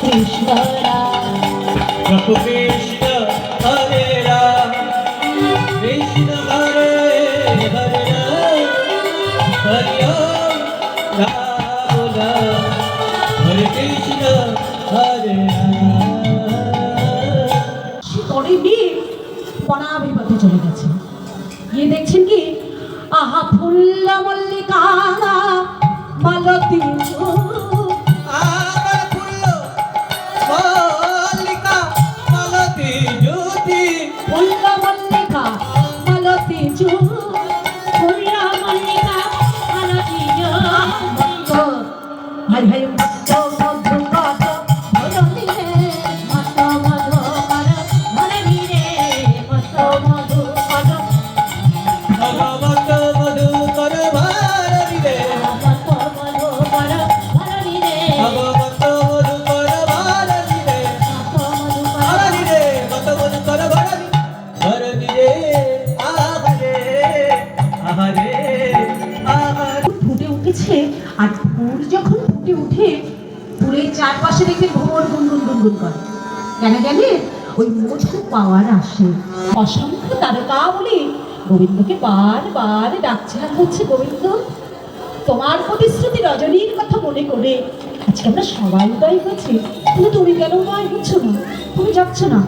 কৃষ্ণ পাওয়ার আসে। অসংখ্য তারকা বলে গোবিন্দকে বারবার ডাকছে আর হচ্ছে গোবিন্দ। তোমার প্রতিশ্রুতি রজনীর কথা মনে করে আজকে আমরা সবাই উদয় হয়েছি। কিন্তু তুমি কেন উদয় হচ্ছ না? তুমি যাচ্ছ না?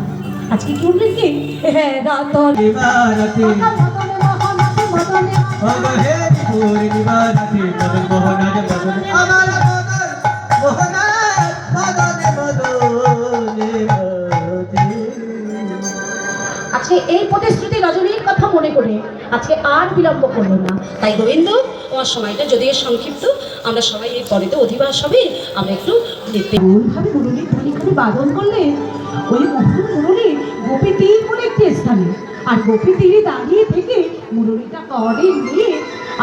আজকে কি উঠলেন কি হ্যাঁ আজকে এই প্রতিশ্রুতি রজনীর কথা মনে করে আজকে আর বিলম্ব করল না। তাই গোবিন্দ তোমার সময়টা যদিও সংক্ষিপ্ত আমরা সবাই এই পরেতে অধিবাস হবে আমরা একটু দেখতে এমনভাবে মুরুলির ধ্বনি করে বাদন করলে ওই মোহন মুরুলি গোপী তীর বলে একটি স্থানে। আর গোপী তীরে দাঁড়িয়ে থেকে মুরুলিটা করে নিয়ে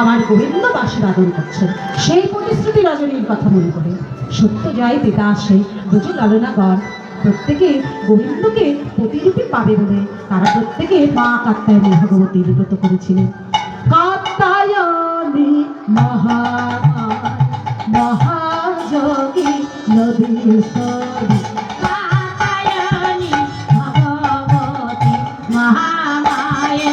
আমার গোবিন্দ বাসে বাদন করছেন সেই প্রতিশ্রুতি রজনীর কথা মনে করে। সত্য জয় পিতা আসে বুঝে লালনা কর প্রত্যেকে গোবিন্দকে প্রতিরূপে পাবে বলে তারা প্রত্যেকে মা কাত্তায়নী ভগবতীর ব্রত করেছিলেন। কাত্তায়নী মহা মহাযোগী নদীশ্বরী কাত্তায়নী ভগবতী মহামায়ে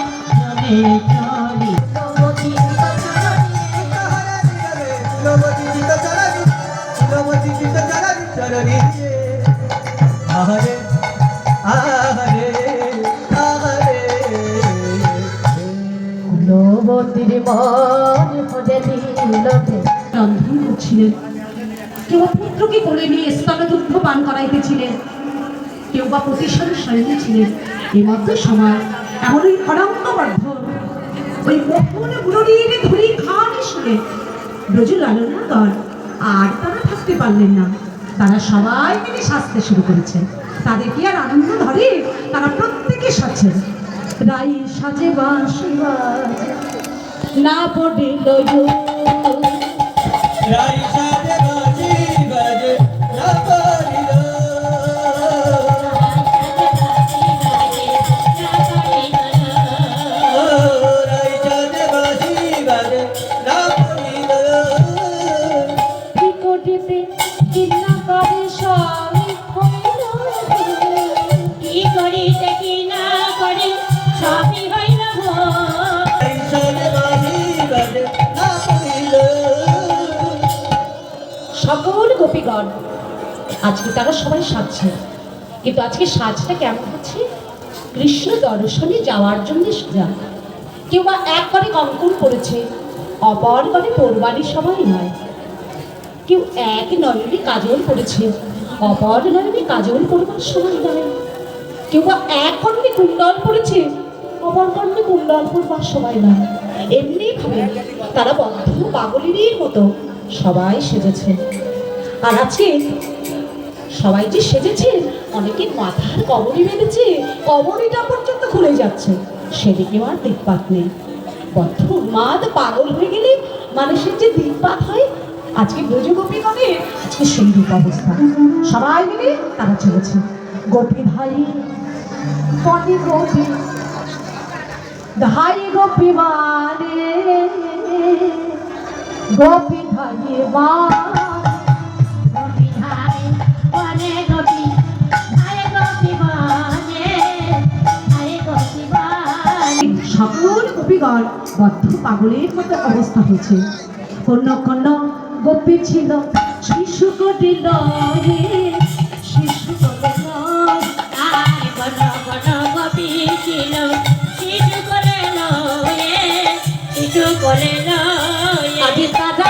কেউ বা পুত্রকে কোলে নিয়ে স্তনদুগ্ধ পান করাইতেছিলেন। কেউ বা প্রতিষ্ঠানে সৈন্য ছিলেন এই মধ্য সময় এমন ওই আর তারা থাকতে পারলেন না। তারা সবাই মিলে সাজতে শুরু করেছেন। তাদের কি আর আনন্দ ধরে? তারা প্রত্যেকে সাজছেন। রাই সাজে বাঁশি বাজে, না পড়িল রাই কিন্তু আজকে সাজটা কেমন হচ্ছে? কৃষ্ণ দর্শনে যাওয়ার জন্য সাজা। কেউ বা একবারে কঙ্কন অপর করে পড়বারই সময় নয়। কেউ এক নয়নে কাজল পড়েছে অপর নয়নে কাজল পড়বার সময় নয়। কেউ বা এক কর্ণে কুণ্ডল পড়েছে অপর কর্ণে কুণ্ডল পড়বার সময় নয়। এমনি ভাবে তারা বদ্ধ পাগলিরই মতো সবাই সেজেছে। আর আজকে সবাই যে সেজেছে, অনেকে মাথার কবরি বেঁধেছে, কবরিটা পর্যন্ত খুলে যাচ্ছে। সেদিকেও আর দিকপাত নেই। বদ্ধ উন্মাদ পাগল হয়ে গেলে মানুষের যে দিকপাত হয়, আজকে ব্রজগোপীগণের আজকে সেই রূপ অবস্থা। সবাই মিলে তারা চলেছে। গোপী ভাই কনে গোপী ধাই গোপী মানে গোপী ধারে বা সকল বদ্ধ পাগলের মতো অবস্থা হয়েছে। কন্য কন্য গোপী ছিল, শিশু কটিল রে শিশু গোপী শিশু করে শিশু করে আগে তারা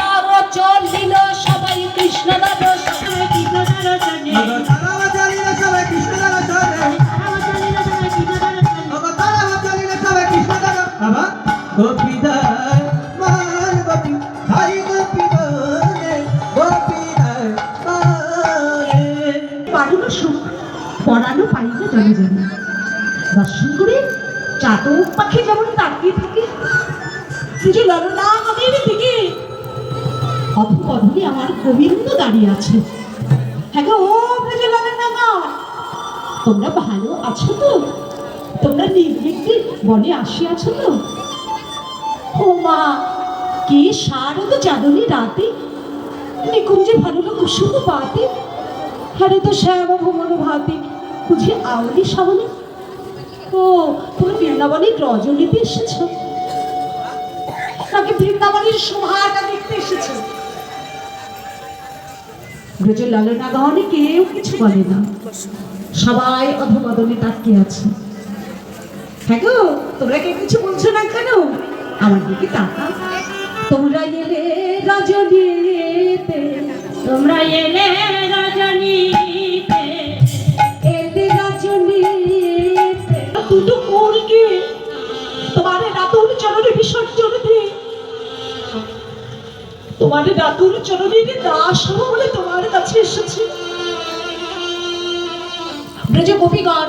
সুখ পাইল জনে জনে দর্শন করে চাতক পাখি যেমন তাকিয়ে থাকে যে ললনা আমাদের দিকে আমার গোবিন্দ দাঁড়িয়ে আছে। হ্যাঁ তোমরা ভালো আছো তো? তোমরা নির্বিঘ্নে বনে আসিয়াছো তো? ও মা, কে শারদ চাঁদনী রাতে নিকুঞ্জে ভালো কুসুম পাতে হারে তো শ্যাম ভ্রমণ ভাতে। বুঝি আউলি সাবনে ও, তুমি বৃন্দাবনের রজনীতে এসেছ? নাকি বৃন্দাবনের শোভাটা দেখতে এসেছ? ব্রজের লালনা গানে কেউ কিছু বলে না। সবাই অধবদনে তাকিয়ে আছে। হ্যাঁ গো, তোমরা কেউ কিছু বলছো না কেন? আমার দিকে তাকা তোমরা এলে রজনীতে, তোমরা এলে তোমার রাতুল চরণে বিসর্জন দে। তোমার রাতুল চরণের দাস হব বলে তোমার কাছে এসেছি। ব্রজ গোপীগণ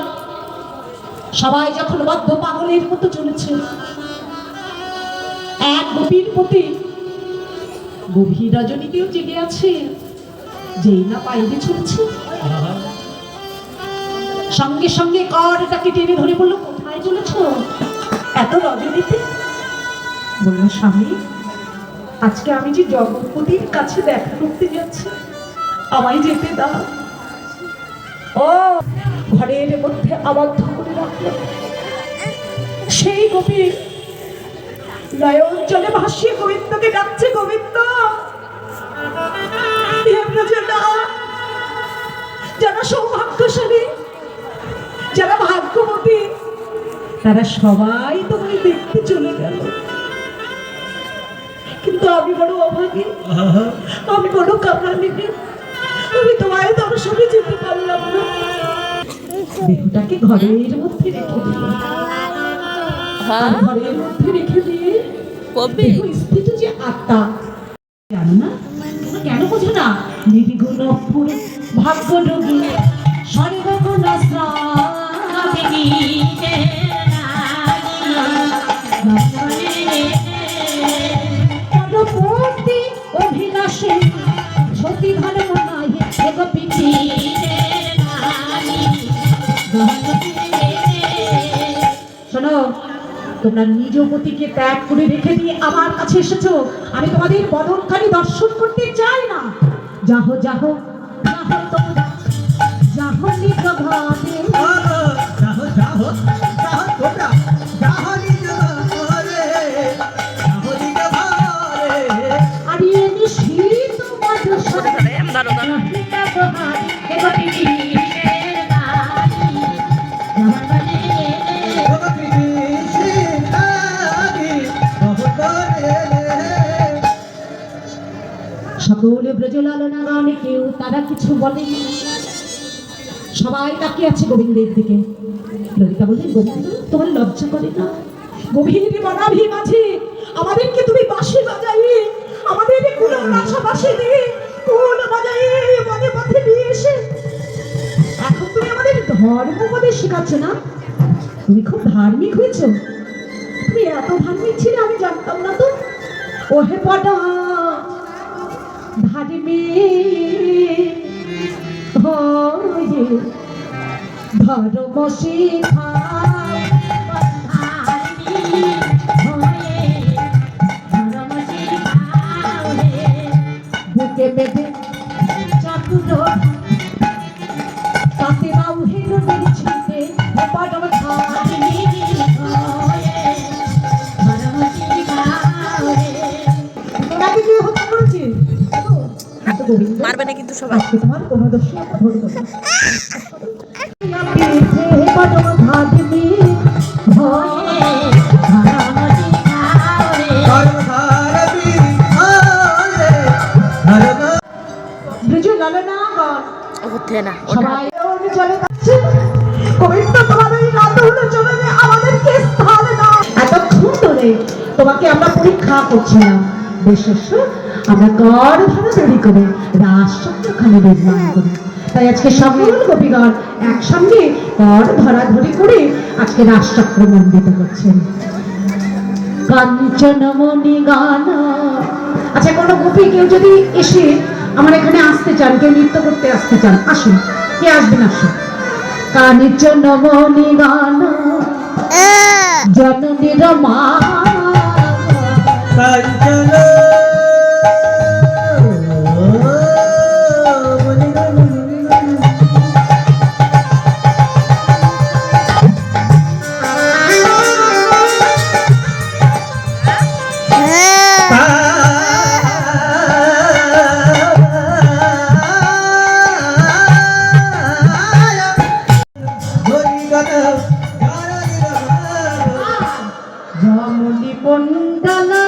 সবাই যখন বদ্ধ পাগলের মতো চলেছে এক গোপীর প্রতি গভীর রজনীতেও জেগে আছে। যেই না পাইলে চলছে সঙ্গে সঙ্গে করটাকে টেনে ধরে বলল, কোথায় চলেছ? এত রজনীতে বলল, স্বামী, আজকে আমি যে জগৎপতির কাছে দেখা করতে যাচ্ছি, আমায় যেতে দাও। ও, ঘরের মধ্যে আবদ্ধ করে রাখল। সেই গোপী নয়ন জলে ভাসিয়ে গোবিন্দকে ডাকছে, গোবিন্দ! যারা সৌভাগ্যশালী যারা ভাগ্যবতী তারা সবাই তোমায় দেখতে চলে গেল। কিন্তু আমি বড় অভাগী আমি বড় কাঙালিনী আমি তোমায় দর্শনে যেতে পারলাম না। দেহটাকে ঘরের মধ্যে রেখে দিল ঘরের মধ্যে রেখে দিয়ে স্থিত যে আত্মা জানো না? ভাগ্য সর্বগুণ গীতে পরবর্তী অভিলাষে সতী ভালো নয় এগো পিঠি শোনো, তোমরা নিজ পতিকে ত্যাগ করে রেখে দিয়ে আমার কাছে এসেছ। আমি তোমাদের বদনখানি দর্শন করতে চাই না। যাহো যাহো যাহো যাহো যাহো। সকলে ব্রজলালনা গানে কেউ তারা কিছু বলেনি সবাই তাকিয়ে আছে গোবিন্দের দিকে। ললিতা বললেন গোবিন্দ, তোমার লজ্জা করে না? গভীর বনাভি মাঝে আমাদেরকে তুমি বাঁশি বাজাইয়ে আমাদের কোন নাচা বাঁশি দিয়ে কোন বাজাইয়ে মনে পথে নিয়ে এসে। এখন তুমি আমাদের ধর্ম উপদেশ শেখাচ্ছ না? তুমি খুব ধার্মিক হয়েছ। তুমি এত ধার্মিক ছিলে, আমি জানতাম না তো। ওহে পটা ধার্মিক হয়ে ধর্ম শিখায় বুকে ধর্ম রাধুলে চলে যে আমাদেরকে স্থান না এতক্ষণ ধরে তোমাকে আমরা পরীক্ষা করছিলাম। বিশেষ আমরা গড় ভাবে তৈরি করে রাষ্ট্রখানে নির্মাণ করি। তাই আজকে সকল গোপীগণ একসঙ্গে গড় ধরাধরি করে আজকে রাষ্ট্রক্র মন্ডিত করছেন। কাঞ্চনমণি গান। আচ্ছা কোনো গোপী কেউ যদি এসে আমার এখানে আসতে চান কেউ নৃত্য করতে আসতে চান আসুন। কে আসবেন আসুন। কাঞ্চনমণি গান। জননীর মা কাঞ্চন রমণী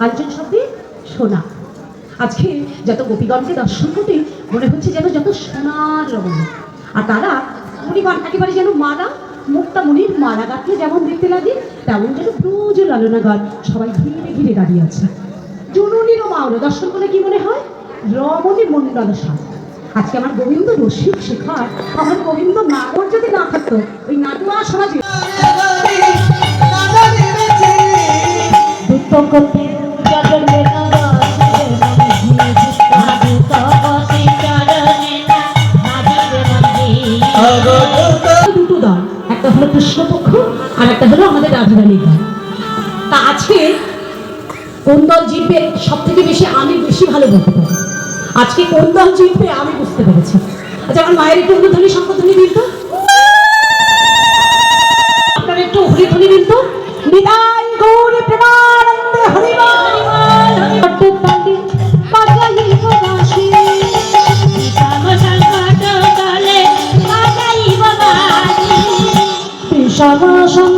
কাঞ্চন শব্দে সোনা। আজকে যত গোপীগণকে দর্শন করতে মনে হচ্ছে যেন যত সোনার রমণী। আর তারা মণিগণ একেবারে যেন মালা মুক্তা মণির মালা গাঁথলে যেমন দেখতে লাগে তেমন যেন প্রচুর লালনা গান সবাই ঘিরে ঘিরে দাঁড়িয়ে আছে। জননীর মা দর্শন করলে কি মনে হয়? রমণী মণ্ডল সাজ আজকে আমার গোবিন্দ রসিক শেখার আমার গোবিন্দ নাগর যদি না থাকতো ওই নাটুয়া সমাজে। ভালো বলতে পারি। আজকে কোন দল জিতবে আমি বুঝতে পেরেছি। আচ্ছা আমার মায়ের একটু উলুধ্বনি শঙ্কধ্বনি দিন তো? আপনার একটু হরিধ্বনি দিন তো? গৌর প্রেমানন্দে বাজাইব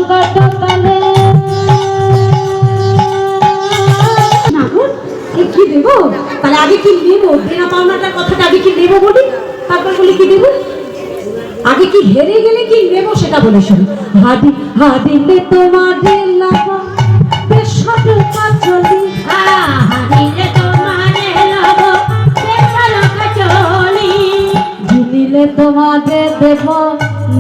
নেব বলি? তারপর বলি কি দেব? আগে কি হেরে গেলে কি নেব সেটা বলে শুনি। হাদি হাদিলে তোমাদের লাগা বেশট কাচলি ঝুলিলে তোমাদের দেব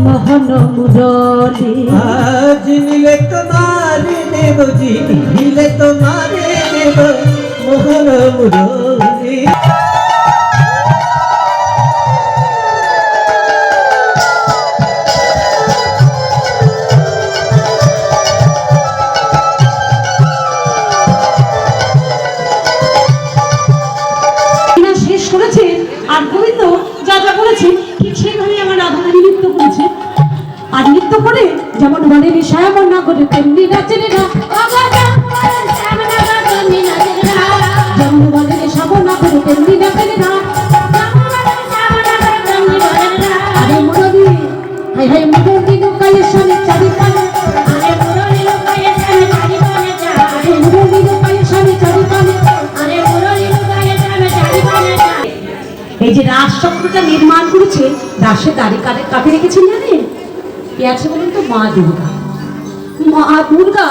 মোহন মুরলি। আজ নিলে তোমারে দেব জিনিলে তোমারে দেব মোহন মুরলী। করে না। এই যে রাজচক্রটা নির্মাণ করেছে দাসে দাঁড়িয়ে কাঁধে রেখেছেন জানেন? কে আছে বলুন তো? মা দুর্গা। মা দুর্গা।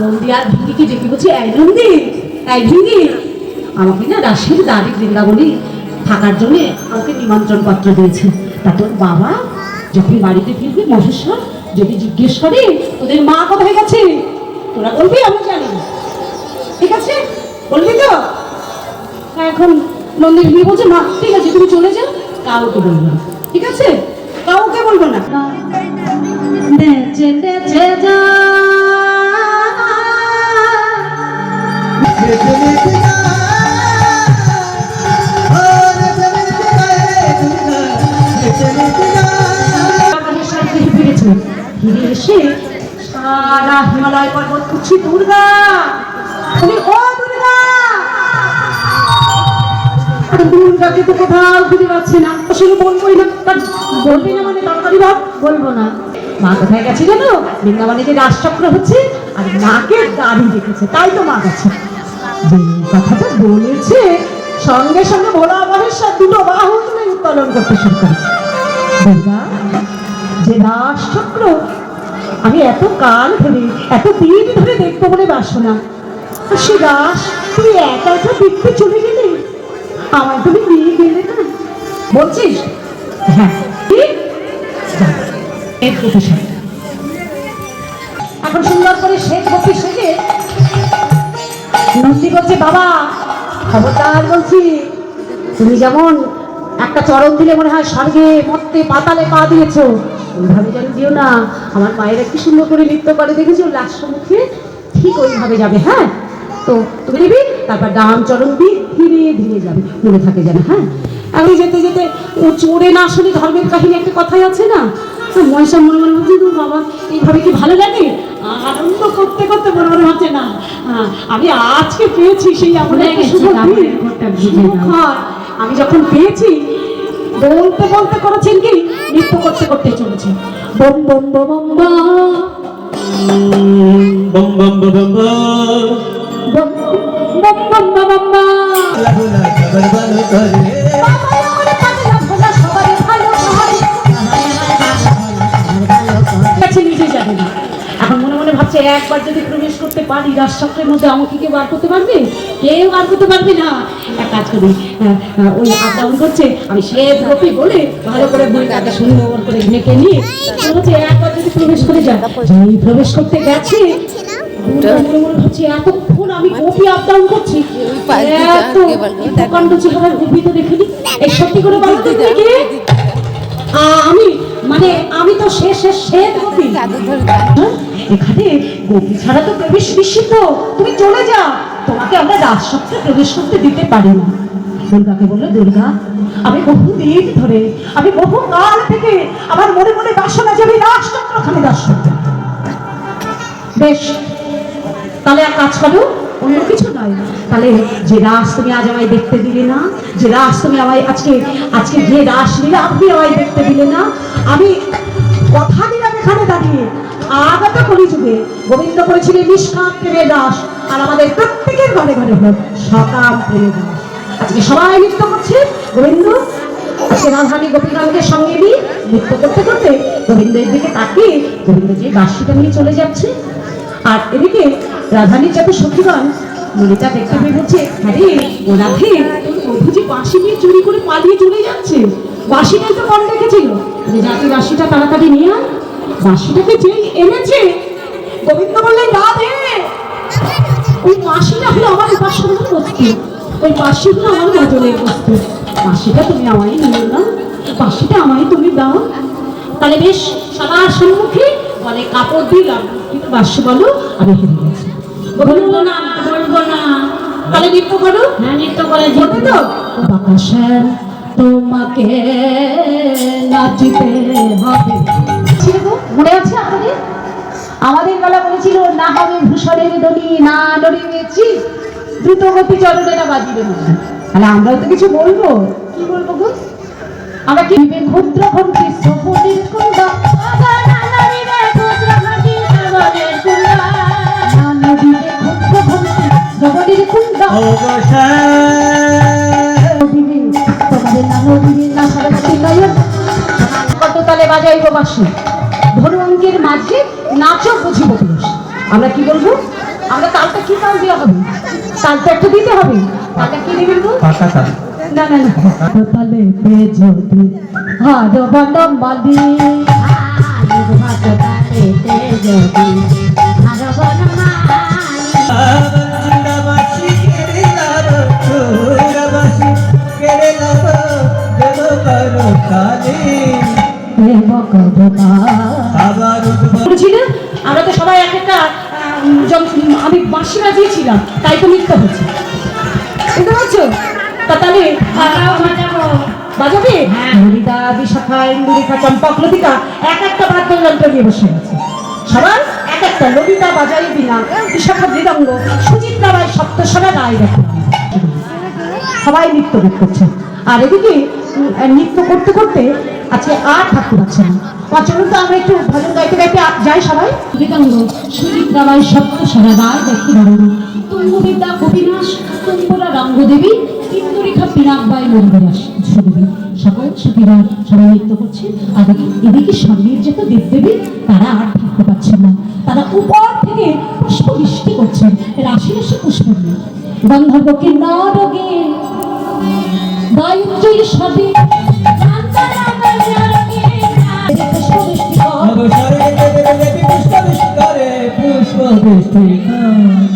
নন্দী আর ভিঙ্গিকে ডেকে বলছে, এই নন্দী এই ভিঙ্গি আমাকে না রাশের দাড়ি বৃন্দাবনে থাকার জন্য আমাকে নিমন্ত্রণ পত্র দিয়েছে। তা তোর বাবা যখন বাড়িতে ফিরবে, মহেশ্বর যদি জিজ্ঞেস করে, তোদের মা কোথায় গেছে? তোরা বলবি, আমি জানি। ঠিক আছে, বলবি তো? এখন নন্দী ভিঙ্গি বলছে, মা, ঠিক আছে, তুমি চলে যাও, কাউকে বলব না। ঠিক আছে, কাউকে বলব না? নেচে হিমালয় পর্বত খুঁজছি দুর্গা তুমি ও তো কোথাও খুঁজে পাচ্ছি না ওর বলবোই না বলবি মানে তরকারি ভাব বলব না। মা কোথায় গেছে জানো? বৃন্দাবনে যে রাজচক্র হচ্ছে আর মাকে দাড়ি রেখেছে তাই তো মা গেছে। কথাটা বলেছে সঙ্গে সঙ্গে ভোলা মহেশ্বর দুটো বাহু তুলে উত্তোলন করতে শুরু করেছে। যে রাজচক্র আমি এত কাল ধরে এত দিন ধরে দেখব বলে বাসনা। সে রাস তুই একা একা দেখতে চলে গেলে? আমার তুমি নিয়ে গেলে না? বলছিস? হ্যাঁ। কি? যা, এর গোপী সেজে। এখন সুন্দর করে সেজে বাবা। খবরদার বলছি, তুমি যেমন একটা চরণ দিলে মনে হয় স্বর্গে মত্তে পাতালে পা দিয়েছ, ওইভাবে যেন দিও না। আমার মায়েরা কি সুন্দর করে নৃত্য করে দেখেছ? লাস্ট মুখে ঠিক ওইভাবে যাবে হ্যাঁ? তো তুমি দিবি তারপর ডান চরণ দিয়ে ধীরে ধীরে যাবে, মনে থাকে যেন হ্যাঁ? আমি যেতে যেতে চোরে না শুনে ধর্মের কাহিনী একটা কথাই আছে না? তো মনে মনে ভাবছে "দূর বাবা এইভাবে কি ভালো লাগে আনন্দ করতে করতে মনে মনে ভাবছে না আমি আজকে পেয়েছি সেই। ক্ষণ। আমি যখন পেয়েছি বলতে বলতে করেছেন কি নৃত্য করতে করতে চলেছে। বম বম বম বম বম। বম বম বম বম বম। বম বম বম একবার যদি প্রবেশ করতে পারি রাজচক্রের মধ্যে আমাকে কেউ বার করতে পারবে? কেউ বার করতে পারবে না। এক কাজ করি ওই আপ ডাউন করছে আমি শ্বেত গোপী বলে ভালো করে বইটাকে সুন্দর করে ঢেকে নিয়ে বলছে একবার যদি প্রবেশ করে যায় যেই প্রবেশ করতে গেছে দুর্গা ভাবছে এতক্ষণ আমি গোপী আপ ডাউন করছি এত প্রকাণ্ড চেহারার গোপী এই সত্যি করে বলতে আমি মানে আমি তো শেষে শ্বেত গোপী হ্যাঁ? এখানে গোপী ছাড়া তো প্রবেশ নিষিদ্ধ। তুমি চলে যাও। তোমাকে আমরা রাজসত্রে প্রবেশ করতে দিতে পারি না। দুর্গাকে বলল দুর্গা আমি বহু দিন ধরে আমি বহু কাল থেকে আমার মনে মনে বাসনা যে আমি দর্শন করব। বেশ তাহলে এক কাজ করো। অন্য কিছু নয়। তাহলে যে রাস তুমি আজ আমায় দেখতে দিলে না, যে রাস তুমি আমায় আজকে আজকে যে রাস নিলে আপনি আমায় দেখতে দিলে না, আমি কথা দিলাম এখানে দাঁড়িয়ে। আগত কলিযুগে গোবিন্দ করেছিলেন নিষ্কাম প্রেমের রাস, আর আমাদের প্রত্যেকের ঘরে ঘরে হোক সকাম প্রেমের রাস। আজকে সবাই নৃত্য করছে গোবিন্দ, আজকে রাজধানী গোপীনাথকে সঙ্গে নিয়ে নৃত্য করতে করতে গোবিন্দের দিকে তাকিয়ে গোবিন্দ যে বাসিটা নিয়ে চলে যাচ্ছে আর এদিকে রাধানির যাতে সখীগণ, ললিতা দেখতে পেয়ে বলছে আরে ও রাধে বাঁশি নিয়ে চুরি করে পালিয়ে চলে যাচ্ছে। বাঁশিটাই তো মন রেখেছিল যাতে বাঁশিটা তাড়াতাড়ি নিয়ে আয়। বাঁশিটাকে যেই এনেছে, গোবিন্দ বললেন, রাধে, ওই বাঁশিটা হলো আমার উপাসনার বস্তু। ওই বাঁশি হলো আমার ভজনের বস্তু। বাঁশিটা তুমি আমায় নিও। না বাঁশিটা আমায় তুমি দাও। তাহলে বেশ, সবার সম্মুখে বলে, কাপড় দিলাম। বাস্য বলো আমি হেরে গেছি বলব না বলব না তাহলে নৃত্য করো হ্যাঁ নৃত্য করে তো তোমাকে নাচিতে হবে মনে আছে আপনাদের আমাদের বেলা বলেছিল না হবে ভূষণের দড়ি না চিপ দ্রুত গতি চলনেরা বাজিবে না তাহলে আমরাও তো কিছু বলব কি বলব গো আমরা কি ক্ষুদ্র ভক্তি সফলের কুণ্ড জগতের বাজাইব বাসি ধনু অঙ্কের মাঝে নাচও বুঝিব পুরুষ আমরা কি বলব? আমরা তালটা কি তাল দেওয়া হবে? তালটা একটু দিতে হবে। তালটা কি দিবি পাকা তাল। না না না। তালে পেয়ে যদি হারবাটা আমরা তো সবাই এক একটা আমি বাঁশি বাজিয়েছিলাম তাই তো নৃত্য হচ্ছে বুঝতে পারছ? তাহলে বাজাবো? ললিতা বিশাখা, ইন্দুরেখা, চম্পক, লতিকা, এক একটা বাদ্যযন্ত্র নিয়ে বসে আছে। সবাই এক একটা ললিতা বাজাই বিনা, বিশাখা মৃদঙ্গ, সুচিত্রা রায় সপ্তস্বরা রায় দেখো। সবাই নৃত্য করছে। আর এদিকে নৃত্য করতে করতে আজকে আর পারছে না চলুন তো আমরা একটু ভজন গাইতে গাইতে যাই সবাই। মৃদঙ্গ, সুচিত্রা রায় সপ্তস্বরা রায় দেখি। তুঙ্গবিদ্যা কবিনাশ তুঙ্গরা রঙ্গদেবী পিনাকবাই মন্দিরাস সুদেবী সকল সতীরা সবাই নৃত্য করছে আর এদিকে- স্বামীর যত দেবদেবী, তারা আর থাকতে পারছেন না। তারা উপর থেকে পুষ্প বৃষ্টি করছেন রাশি রাশি পুষ্প নিয়ে। গন্ধর্বকে নরগে গায়ত্রীর সাথে পুষ্প বৃষ্টি কর। পুষ্প বৃষ্টি।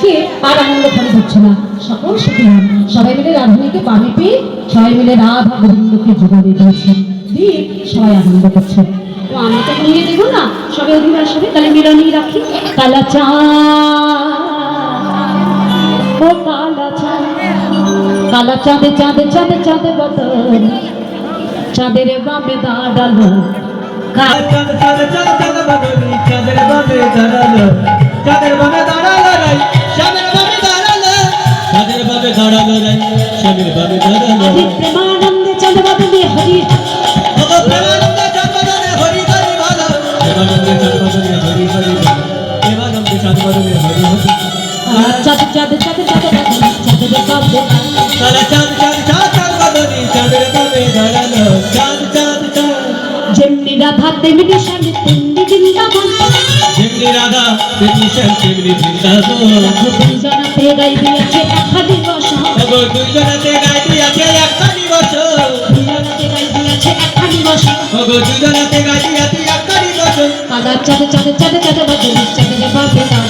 আজকে আর আনন্দ করে হচ্ছে না। সকল সুখী হন। সবাই মিলে রাধানীকে পানি পেয়ে সবাই মিলে রাধা গোবিন্দকে যোগাড়ে দিয়েছে দিয়ে সবাই আনন্দ করছে তো আমি তো নিয়ে দেবো না। সবাই অধিকার তাহলে মিলনই রাখি। কালা চা। কালা চাঁদে চাঁদে চাঁদে চাঁদে বদল চাঁদের চাঁদের চাঁদের বামে দাঁড়াল রাই চাঁদের বামে দাঁড়াল আদি প্রেমানন্দে চাঁদ বদলে হরি প্রেমানন্দে জন্মদানে হরি হরি ভালো প্রেমানন্দে জন্মদানে হরি হরি ভালো প্রেমানন্দে জন্মদানে হরি হরি চাঁদ চাঁদ চাঁদ চাঁদ চাঁদের বামে তারা চাঁদ চাঁদ চাঁদ চাঁদ বদলি চাঁদের বামে দাঁড়াল চাঁদ চাঁদ চাঁদ যেমনি রাধা তেমনি স্বামী তেমনি বৃন্দাবন যেমনি রাধা তেমনি শ্যাম তেমনি বৃন্দাবন বসন ওগো দুজনাতে গাইতে আছে একখানি বছর দুজনাতে গাইতে আছে একখানি বছর ওগো দুজনাতে গাইতে আছে একখানি বছর কালা চাঁদ চাঁদ চাঁদ চাঁদ বদলে চাঁদের বামে